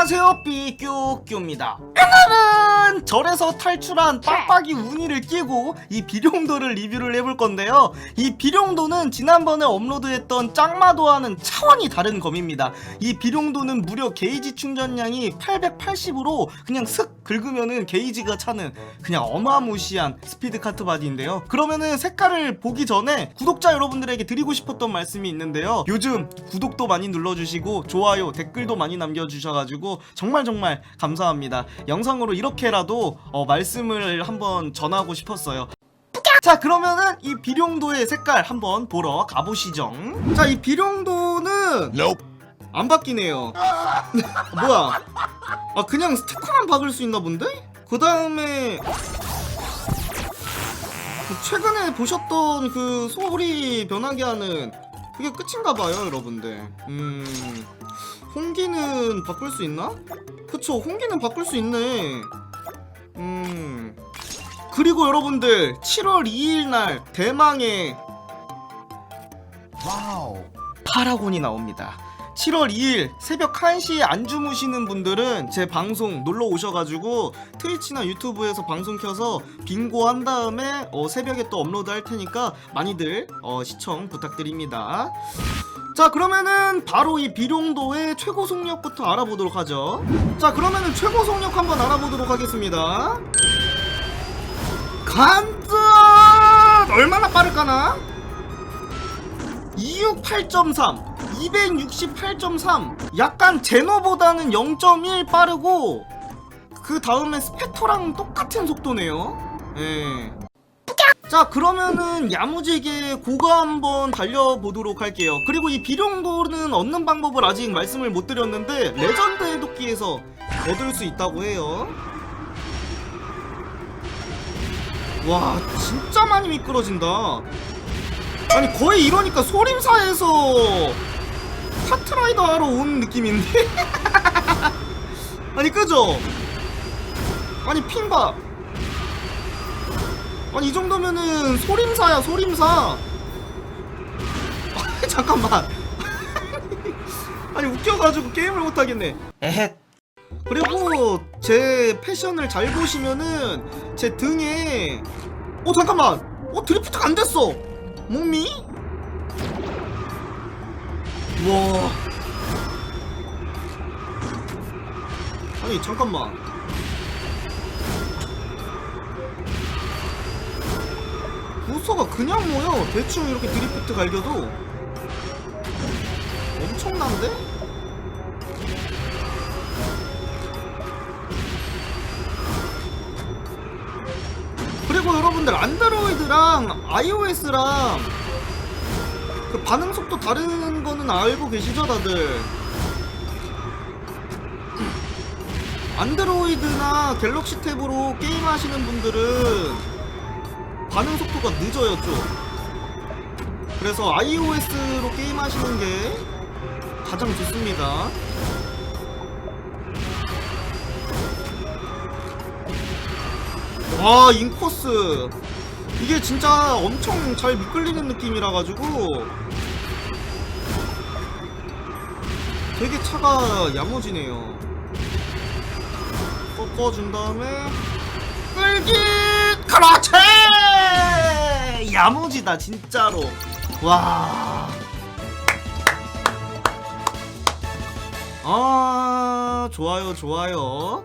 안녕하세요. 삐규규입니다. 오늘은 절에서 탈출한 빡빡이 우니를 끼고 이 비룡도를 리뷰를 해볼 건데요. 이 비룡도는 지난번에 업로드했던 짱마도와는 차원이 다른 검입니다. 이 비룡도는 무려 게이지 충전량이 880으로 그냥 슥 긁으면은 게이지가 차는 그냥 어마무시한 스피드 카트 바디인데요. 그러면은 색깔을 보기 전에 구독자 여러분들에게 드리고 싶었던 말씀이 있는데요. 요즘 구독도 많이 눌러주시고 좋아요 댓글도 많이 남겨주셔가지고 정말 정말 감사합니다. 영상으로 이렇게라 도 어, 말씀을 한번 전하고 싶었어요. 자 그러면은 이 비룡도의 색깔 한번 보러 가보시죠. 자 이 비룡도는 안 바뀌네요. 뭐야? 아 그냥 스티커만 박을 수 있나 본데? 그 다음에 최근에 보셨던 그 소리 변하게 하는 그게 끝인가 봐요 여러분들. 음 홍기는 바꿀 수 있나? 그쵸 홍기는 바꿀 수 있네 음 그리고 여러분들 7월 2일 날 대망의 와우. 파라곤이 나옵니다. 7월 2일 새벽 1시에 안 주무시는 분들은 제 방송 놀러 오셔가지고 트위치나 유튜브에서 방송 켜서 빙고 한 다음에 어, 새벽에 또 업로드 할 테니까 많이들 어, 시청 부탁드립니다. 자 그러면은 바로 이 비룡도의 최고 속력부터 알아보도록 하죠. 자 그러면은 최고 속력 한번 알아보도록 하겠습니다. 간다! 얼마나 빠를까나? 268.3 268.3 약간 제노보다는 0.1 빠르고 그 다음에 스페터랑 똑같은 속도네요 예. 자 그러면은 야무지게 고가 한번 달려보도록 할게요 그리고 이 비룡도는 얻는 방법을 아직 말씀을 못 드렸는데 레전드 해독기에서 얻을 수 있다고 해요 와 진짜 많이 미끄러진다 아니 거의 이러니까 소림사에서 카트라이더 하러 온 느낌인데? 아니 그죠? 아니 핑봐 아니 이 정도면은 소림사야 소림사. 잠깐만. 아니 웃겨가지고 게임을 못하겠네. 에헷 그리고 제 패션을 잘 보시면은 제 등에 어 잠깐만. 어 드리프트가 안 됐어. 몸이? 와. 아니 잠깐만 부서가 그냥 모여. 대충 이렇게 드리프트 갈겨도. 엄청난데? 그리고 여러분들 안드로이드랑 iOS랑 그 반응 속도 다른 거는 알고 계시죠 다들? 안드로이드나 갤럭시 탭으로 게임 하시는 분들은 반응 속도가 늦어요 좀. 그래서 iOS로 게임 하시는 게 가장 좋습니다. 와 인코스. 이게 진짜 엄청 잘 미끌리는 느낌이라 가지고 되게 차가 야무지네요. 꺾어준 다음에 끌기 그렇지 야무지다 진짜로 와 아, 좋아요, 좋아요.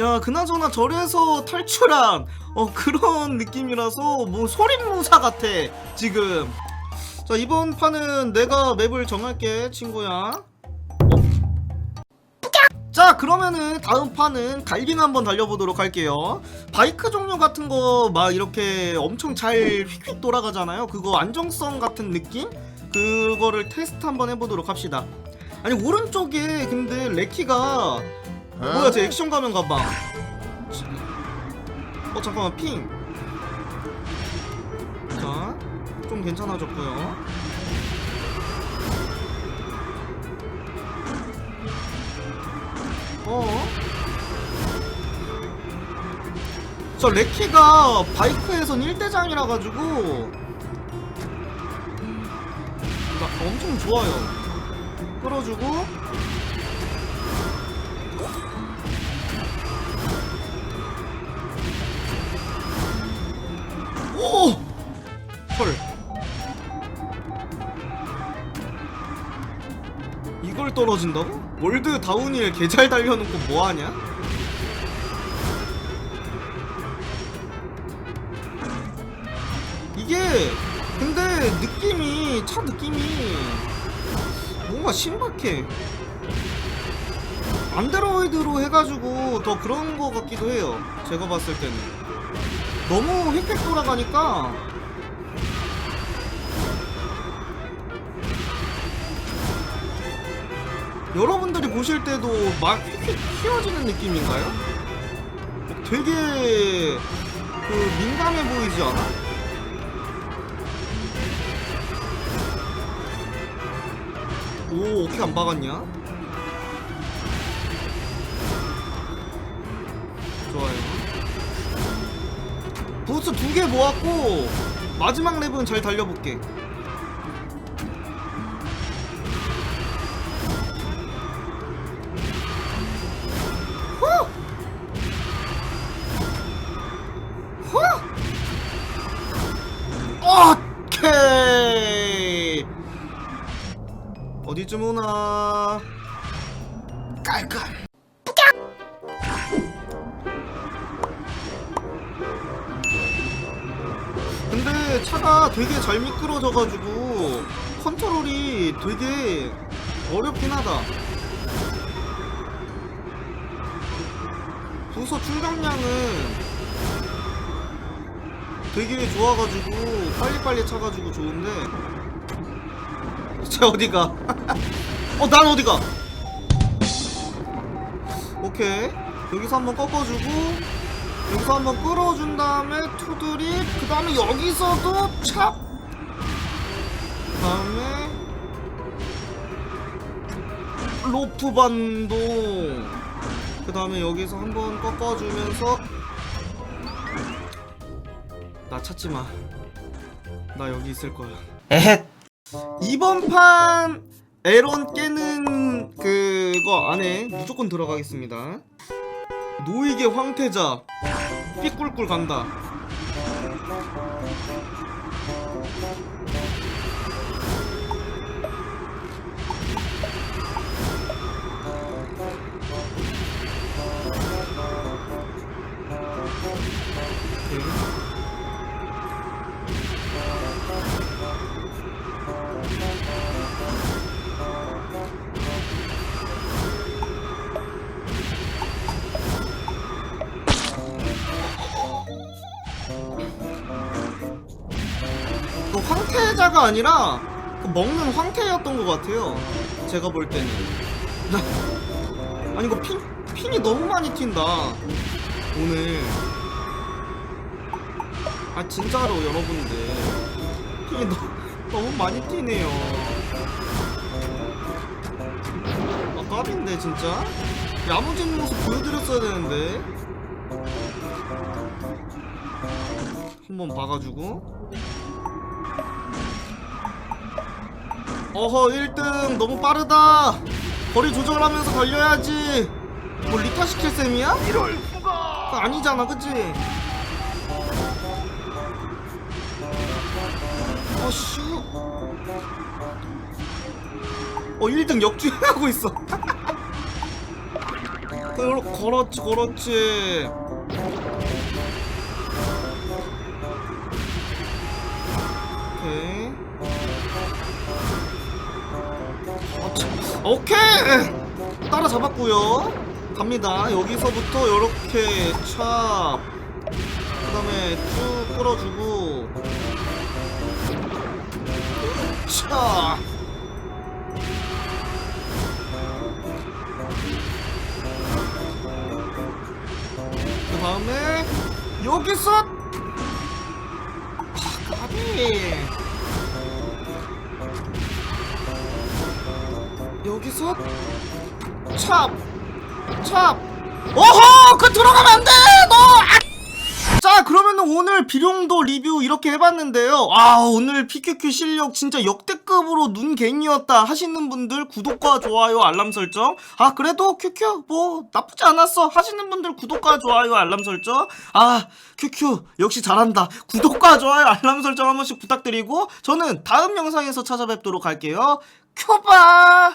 야, 그나저나 절에서 탈출한, 어, 그런 느낌이라서, 뭐, 소림무사 같아, 지금. 자, 이번 판은 내가 맵을 정할게, 친구야. 어. 자, 그러면은 다음 판은 갈빙 한번 달려보도록 할게요. 바이크 종류 같은 거 막 이렇게 엄청 잘 휙휙 돌아가잖아요. 그거 안정성 같은 느낌? 그거를 테스트 한번 해보도록 합시다. 아니 오른쪽에 근데 레키가 뭐야 제 액션 가면 가방 어 잠깐만 핑 자, 좀 괜찮아졌고요 어? 저 레키가 바이크에선 1대장이라 가지고 나 엄청 좋아요 끌어주고 이걸 떨어진다고? 월드 다운힐 개잘 달려놓고 뭐하냐? 이게 근데 느낌이 차 느낌이 뭔가 신박해 안드로이드로 해가지고 더 그런 거 같기도 해요 제가 봤을 때는 너무 획획 돌아가니까 여러분들이 보실 때도 막 휙휙 휘어지는 느낌인가요? 되게 그 민감해 보이지 않아? 오 어떻게 안 박았냐? 좋아요 부스 두 개 모았고 마지막 랩은 잘 달려볼게 차가 되게 잘 미끄러져가지고 컨트롤이 되게 어렵긴 하다. 부서 충전량은 되게 좋아가지고 빨리빨리 차가지고 좋은데. 쟤 어디가? 어 난 어디가? 오케이. 여기서 한번 꺾어주고 여기서 한번 끌어준 다음에 투드립 그 다음에 여기서도 찹 다음에 로프 반동 그 다음에 여기서 한번 꺾어주면서 나 찾지 마. 나 여기 있을 거야. 에헷. 이번 판 에런 깨는 그거 안에 무조건 들어가겠습니다. 노이게 황태자 삐꿀꿀 간다. 오케이. 황태자가 아니라 그 먹는 황태였던 것 같아요. 제가 볼 때는. 아니 이거 핀 핀이 너무 많이 튄다. 오늘. 아 진짜로 여러분들 핀이 너, 너무 많이 튀네요. 아 깝인데 진짜. 야무진 모습 보여드렸어야 되는데. 한번 봐가지고. 어허 1등. 너무 빠르다. 거리 조절하면서 달려야지. 뭐 리타 시킬 셈이야? 이럴 수가. 아니잖아 그치? 어슈. 어 1등 역주행하고 있어. 그렇지 그렇지. 오케이 오케이. 따라잡았고요. 갑니다. 여기서부터 이렇게 찹 그다음에 쭉 끌어주고. 차. 그 다음에 여기서 아, 까비 여기서 찹! 찹! 오호! 그 들어가면 안 돼! 너! 아! 자 그러면은 오늘 비룡도 리뷰 이렇게 해봤는데요 아 오늘 PQQ 실력 진짜 역대급으로 눈갱이었다 하시는 분들 구독과 좋아요 알람 설정 아 그래도 QQ 뭐 나쁘지 않았어 하시는 분들 구독과 좋아요 알람 설정 아 QQ 역시 잘한다 구독과 좋아요 알람 설정 한 번씩 부탁드리고 저는 다음 영상에서 찾아뵙도록 할게요 큐바